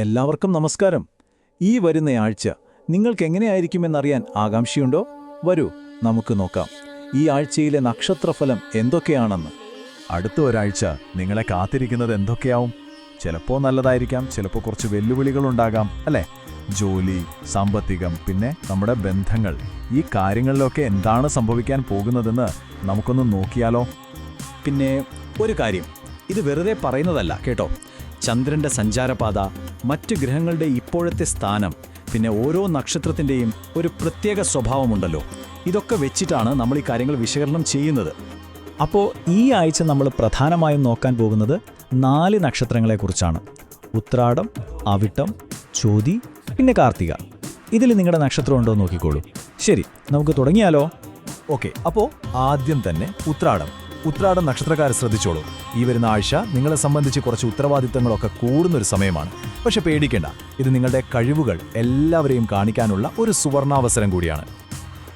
എല്ലാവർക്കും നമസ്കാരം. ഈ വരുന്ന ആഴ്ച നിങ്ങൾക്ക് എങ്ങനെയായിരിക്കുമെന്നറിയാൻ ആകാംക്ഷയുണ്ടോ? വരൂ നമുക്ക് നോക്കാം. ഈ ആഴ്ചയിലെ നക്ഷത്രഫലം എന്തൊക്കെയാണെന്ന്. അടുത്ത ഒരാഴ്ച നിങ്ങളെ കാത്തിരിക്കുന്നത് എന്തൊക്കെയാവും? ചിലപ്പോൾ നല്ലതായിരിക്കാം ചിലപ്പോൾ കുറച്ച് വെല്ലുവിളികളുണ്ടാകാം അല്ലേ? ജോലി സാമ്പത്തികം പിന്നെ നമ്മുടെ ബന്ധങ്ങൾ. ഈ കാര്യങ്ങളിലൊക്കെ എന്താണ് സംഭവിക്കാൻ പോകുന്നതെന്ന് നമുക്കൊന്ന് നോക്കിയാലോ? പിന്നെ ഒരു കാര്യം. ഇത് വെറുതെ പറയുന്നതല്ല കേട്ടോ. ചന്ദ്രന്റെ സഞ്ചാരപാത മറ്റ് ഗ്രഹങ്ങളുടെ ഇപ്പോഴത്തെ സ്ഥാനം പിന്നെ ഓരോ നക്ഷത്രത്തിന്റെയും ഒരു പ്രത്യേക സ്വഭാവമുണ്ടല്ലോ. ഇതൊക്കെ വെച്ചിട്ടാണ് നമ്മൾ ഈ കാര്യങ്ങൾ വിശകലനം ചെയ്യുന്നത്. അപ്പോൾ ഈ ആഴ്ച നമ്മൾ പ്രധാനമായും നോക്കാൻ പോകുന്നത് നാല് നക്ഷത്രങ്ങളെക്കുറിച്ചാണ്. ഉത്രാടം അവിട്ടം ചോതി പിന്നെ കാർത്തിക. ഇതിൽ നിങ്ങളുടെ നക്ഷത്രം ഉണ്ടോ നോക്കിക്കോളൂ. ശരി നമുക്ക് തുടങ്ങിയാലോ? ഓക്കെ അപ്പോൾ ആദ്യം തന്നെ ഉത്രാടം. ഉത്രാടം നക്ഷത്രക്കാരെ ശ്രദ്ധിച്ചോളൂ. ഈ വരുന്ന ആഴ്ച നിങ്ങളെ സംബന്ധിച്ച് കുറച്ച് ഉത്തരവാദിത്തങ്ങളൊക്കെ കൂടുന്നൊരു സമയമാണ്. പക്ഷെ പേടിക്കേണ്ട ഇത് നിങ്ങളുടെ കഴിവുകൾ എല്ലാവരെയും കാണിക്കാനുള്ള ഒരു സുവർണാവസരം കൂടിയാണ്.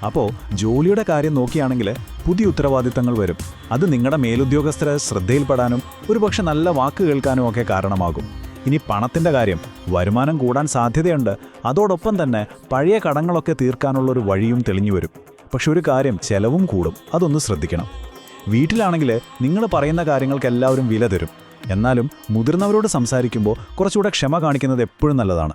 അപ്പോൾ ജോലിയുടെ കാര്യം നോക്കിയാണെങ്കിൽ പുതിയ ഉത്തരവാദിത്തങ്ങൾ വരും. അത് നിങ്ങളുടെ മേലുദ്യോഗസ്ഥരെ ശ്രദ്ധയിൽപ്പെടാനും ഒരുപക്ഷെ നല്ല വാക്ക് കേൾക്കാനും ഒക്കെ കാരണമാകും. ഇനി പണത്തിന്റെ കാര്യം വരുമാനം കൂടാൻ സാധ്യതയുണ്ട്. അതോടൊപ്പം തന്നെ പഴയ കടങ്ങളൊക്കെ തീർക്കാനുള്ളൊരു വഴിയും തെളിഞ്ഞു വരും. പക്ഷെ ഒരു കാര്യം ചെലവും കൂടും അതൊന്ന് ശ്രദ്ധിക്കണം. വീട്ടിലാണെങ്കിൽ നിങ്ങൾ പറയുന്ന കാര്യങ്ങൾക്ക് എല്ലാവരും വില തരും. എന്നാലും മുതിർന്നവരോട് സംസാരിക്കുമ്പോൾ കുറച്ചുകൂടെ ക്ഷമ കാണിക്കുന്നത് എപ്പോഴും നല്ലതാണ്.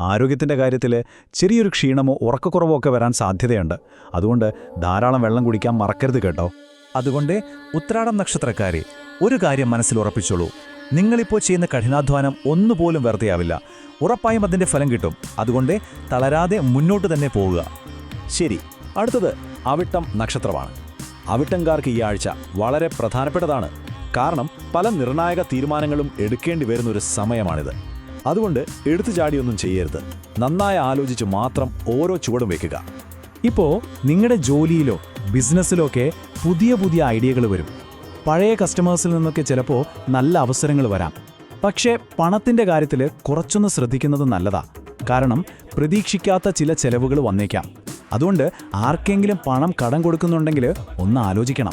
ആരോഗ്യത്തിന്റെ കാര്യത്തിൽ ചെറിയൊരു ക്ഷീണമോ ഉറക്കക്കുറവോ ഒക്കെ വരാൻ സാധ്യതയുണ്ട്. അതുകൊണ്ട് ധാരാളം വെള്ളം കുടിക്കാൻ മറക്കരുത് കേട്ടോ. അതുകൊണ്ട് ഉത്രാടം നക്ഷത്രക്കാരെ ഒരു കാര്യം മനസ്സിൽ ഉറപ്പിച്ചോളൂ. നിങ്ങളിപ്പോൾ ചെയ്യുന്ന കഠിനാധ്വാനം ഒന്നുപോലും വെറുതെയാവില്ല. ഉറപ്പായും അതിന്റെ ഫലം കിട്ടും. അതുകൊണ്ട് തളരാതെ മുന്നോട്ട് തന്നെ പോവുക. ശരി അടുത്തത് അവിട്ടം നക്ഷത്രമാണ്. അവിട്ടംകാർക്ക് ഈ ആഴ്ച വളരെ പ്രധാനപ്പെട്ടതാണ്. കാരണം പല നിർണായക തീരുമാനങ്ങളും എടുക്കേണ്ടി വരുന്ന ഒരു സമയമാണിത്. അതുകൊണ്ട് എടുത്തു ചാടിയൊന്നും ചെയ്യരുത്. നന്നായി ആലോചിച്ച് മാത്രം ഓരോ ചുവടും വെക്കുക. ഇപ്പോൾ നിങ്ങളുടെ ജോലിയിലോ ബിസിനസ്സിലോ ഒക്കെ പുതിയ പുതിയ ഐഡിയകൾ വരും. പഴയ കസ്റ്റമേഴ്സിൽ നിന്നൊക്കെ ചിലപ്പോൾ നല്ല അവസരങ്ങൾ വരാം. പക്ഷേ പണത്തിന്റെ കാര്യത്തിൽ കുറച്ചൊന്ന് ശ്രദ്ധിക്കുന്നത് നല്ലതാ. കാരണം പ്രതീക്ഷിക്കാത്ത ചില ചെലവുകൾ വന്നേക്കാം. അതുകൊണ്ട് ആർക്കെങ്കിലും പണം കടം കൊടുക്കുന്നുണ്ടെങ്കിൽ ഒന്ന് ആലോചിക്കണം.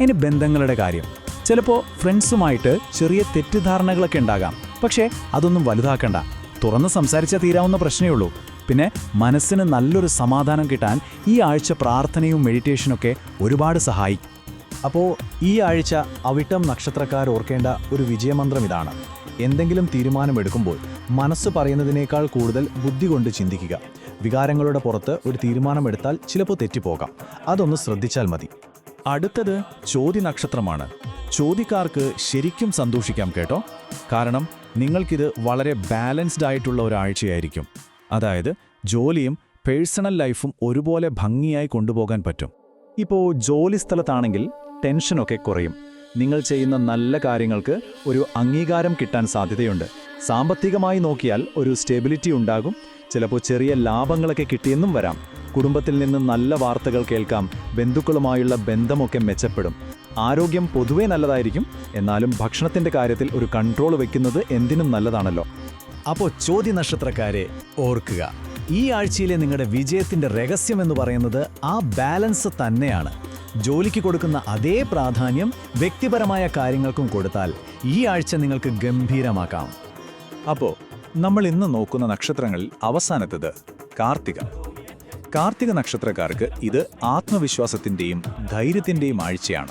ഇനി ബന്ധങ്ങളുടെ കാര്യം. ചിലപ്പോൾ ഫ്രണ്ട്സുമായിട്ട് ചെറിയ തെറ്റിദ്ധാരണകളൊക്കെ ഉണ്ടാകാം. പക്ഷേ അതൊന്നും വലുതാക്കണ്ട. തുറന്ന് സംസാരിച്ചാൽ തീരാവുന്ന പ്രശ്നമേ ഉള്ളൂ. പിന്നെ മനസ്സിന് നല്ലൊരു സമാധാനം കിട്ടാൻ ഈ ആഴ്ച പ്രാർത്ഥനയും മെഡിറ്റേഷനൊക്കെ ഒരുപാട് സഹായിക്കും. അപ്പോൾ ഈ ആഴ്ച അവിട്ടം നക്ഷത്രക്കാർ ഓർക്കേണ്ട ഒരു വിജയമന്ത്രം ഇതാണ്. എന്തെങ്കിലും തീരുമാനമെടുക്കുമ്പോൾ മനസ്സ് പറയുന്നതിനേക്കാൾ കൂടുതൽ ബുദ്ധി കൊണ്ട് ചിന്തിക്കുക. വികാരങ്ങളുടെ പുറത്ത് ഒരു തീരുമാനമെടുത്താൽ ചിലപ്പോൾ തെറ്റിപ്പോകാം. അതൊന്ന് ശ്രദ്ധിച്ചാൽ മതി. അടുത്തത് ചോതി നക്ഷത്രമാണ് ചോതിക്കാർക്ക് ശരിക്കും സന്തോഷിക്കാം കേട്ടോ. കാരണം നിങ്ങൾക്കിത് വളരെ ബാലൻസ്ഡ് ആയിട്ടുള്ള ഒരാഴ്ചയായിരിക്കും. അതായത് ജോലിയും പേഴ്സണൽ ലൈഫും ഒരുപോലെ ഭംഗിയായി കൊണ്ടുപോകാൻ പറ്റും. ഇപ്പോൾ ജോലി സ്ഥലത്താണെങ്കിൽ ടെൻഷനൊക്കെ കുറയും. നിങ്ങൾ ചെയ്യുന്ന നല്ല കാര്യങ്ങൾക്ക് ഒരു അംഗീകാരം കിട്ടാൻ സാധ്യതയുണ്ട്. സാമ്പത്തികമായി നോക്കിയാൽ ഒരു സ്റ്റെബിലിറ്റി ഉണ്ടാകും. ചിലപ്പോൾ ചെറിയ ലാഭങ്ങളൊക്കെ കിട്ടിയെന്നും വരാം. കുടുംബത്തിൽ നിന്ന് നല്ല വാർത്തകൾ കേൾക്കാം. ബന്ധുക്കളുമായുള്ള ബന്ധമൊക്കെ മെച്ചപ്പെടും. ആരോഗ്യം പൊതുവേ നല്ലതായിരിക്കും. എന്നാലും ഭക്ഷണത്തിന്റെ കാര്യത്തിൽ ഒരു കൺട്രോൾ വെക്കുന്നത് എന്തിനും നല്ലതാണല്ലോ. അപ്പോൾ ചോദ്യ നക്ഷത്രക്കാരെ ഓർക്കുക. ഈ ആഴ്ചയിലെ നിങ്ങളുടെ വിജയത്തിന്റെ രഹസ്യം എന്ന് പറയുന്നത് ആ ബാലൻസ് തന്നെയാണ്. ജോലിക്ക് കൊടുക്കുന്ന അതേ പ്രാധാന്യം വ്യക്തിപരമായ കാര്യങ്ങൾക്കും കൊടുത്താൽ ഈ ആഴ്ച നിങ്ങൾക്ക് ഗംഭീരമാക്കാം. അപ്പോൾ നമ്മൾ ഇന്ന് നോക്കുന്ന നക്ഷത്രങ്ങളിൽ അവസാനത്തത് കാർത്തിക. കാർത്തിക നക്ഷത്രക്കാർക്ക് ഇത് ആത്മവിശ്വാസത്തിന്റെയും ധൈര്യത്തിന്റെയും ആഴ്ചയാണ്.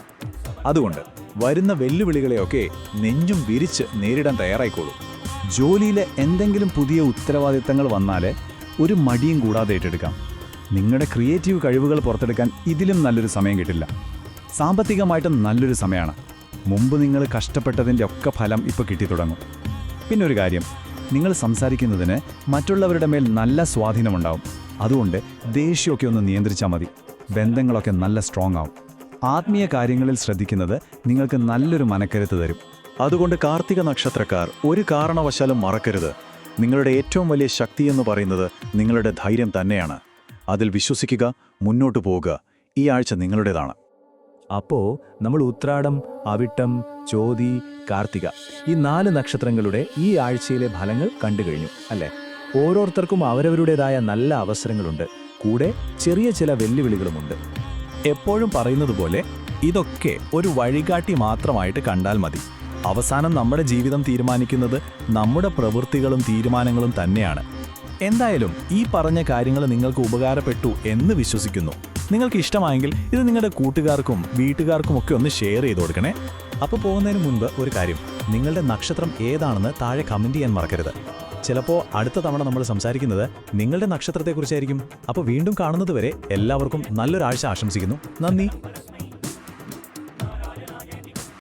അതുകൊണ്ട് വരുന്ന വെല്ലുവിളികളെയൊക്കെ നെഞ്ചും വിരിച്ച് നേരിടാൻ തയ്യാറായിക്കോളൂ. ജോലിയിലെ എന്തെങ്കിലും പുതിയ ഉത്തരവാദിത്തങ്ങൾ വന്നാൽ ഒരു മടിയും കൂടാതെ ഏറ്റെടുക്കാം. നിങ്ങളുടെ ക്രിയേറ്റീവ് കഴിവുകൾ പുറത്തെടുക്കാൻ ഇതിലും നല്ലൊരു സമയം കിട്ടില്ല. സാമ്പത്തികമായിട്ടും നല്ലൊരു സമയമാണ്. മുമ്പ് നിങ്ങൾ കഷ്ടപ്പെട്ടതിന്റെ ഒക്കെ ഫലം ഇപ്പോൾ കിട്ടി തുടങ്ങും. പിന്നെ ഒരു കാര്യം നിങ്ങൾ സംസാരിക്കുന്നതിന് മറ്റുള്ളവരുടെ മേൽ നല്ല സ്വാധീനമുണ്ടാവും അതുകൊണ്ട് ദേഷ്യമൊക്കെ ഒന്ന് നിയന്ത്രിച്ചാൽ മതി. ബന്ധങ്ങളൊക്കെ നല്ല സ്ട്രോങ് ആവും. ആത്മീയ കാര്യങ്ങളിൽ ശ്രദ്ധിക്കുന്നത് നിങ്ങൾക്ക് നല്ലൊരു മനക്കരുത്ത് തരും. അതുകൊണ്ട് കാർത്തിക നക്ഷത്രക്കാർ ഒരു കാരണവശാലും മറക്കരുത്. നിങ്ങളുടെ ഏറ്റവും വലിയ ശക്തി എന്ന് പറയുന്നത് നിങ്ങളുടെ ധൈര്യം തന്നെയാണ്. അതിൽ വിശ്വസിക്കുക മുന്നോട്ടു പോവുക. ഈ ആഴ്ച നിങ്ങളുടേതാണ്. അപ്പോൾ നമ്മൾ ഉത്രാടം അവിട്ടം ചോതി കാർത്തിക ഈ നാല് നക്ഷത്രങ്ങളുടെ ഈ ആഴ്ചയിലെ ഫലങ്ങൾ കണ്ടു കഴിഞ്ഞു അല്ലേ? ഓരോരുത്തർക്കും അവരവരുടേതായ നല്ല അവസരങ്ങളുണ്ട്. കൂടെ ചെറിയ ചില വെല്ലുവിളികളുമുണ്ട്. എപ്പോഴും പറയുന്നത് പോലെ ഇതൊക്കെ ഒരു വഴികാട്ടി മാത്രമായിട്ട് കണ്ടാൽ മതി. അവസാനം നമ്മുടെ ജീവിതം തീരുമാനിക്കുന്നത് നമ്മുടെ പ്രവൃത്തികളും തീരുമാനങ്ങളും തന്നെയാണ്. എന്തായാലും ഈ പറഞ്ഞ കാര്യങ്ങൾ നിങ്ങൾക്ക് ഉപകാരപ്പെട്ടു എന്ന് വിശ്വസിക്കുന്നു. നിങ്ങൾക്ക് ഇഷ്ടമായെങ്കിൽ ഇത് നിങ്ങളുടെ കൂട്ടുകാർക്കും വീട്ടുകാർക്കും ഒക്കെ ഒന്ന് ഷെയർ ചെയ്ത് കൊടുക്കണേ. അപ്പോൾ പോകുന്നതിന് മുൻപ് ഒരു കാര്യം. നിങ്ങളുടെ നക്ഷത്രം ഏതാണെന്ന് താഴെ കമന്റ് ചെയ്യാൻ മറക്കരുത്. ചിലപ്പോൾ അടുത്ത തവണ നമ്മൾ സംസാരിക്കുന്നത് നിങ്ങളുടെ നക്ഷത്രത്തെക്കുറിച്ചായിരിക്കും. അപ്പോൾ വീണ്ടും കാണുന്നത് വരെ എല്ലാവർക്കും നല്ലൊരാഴ്ച ആശംസിക്കുന്നു. നന്ദി.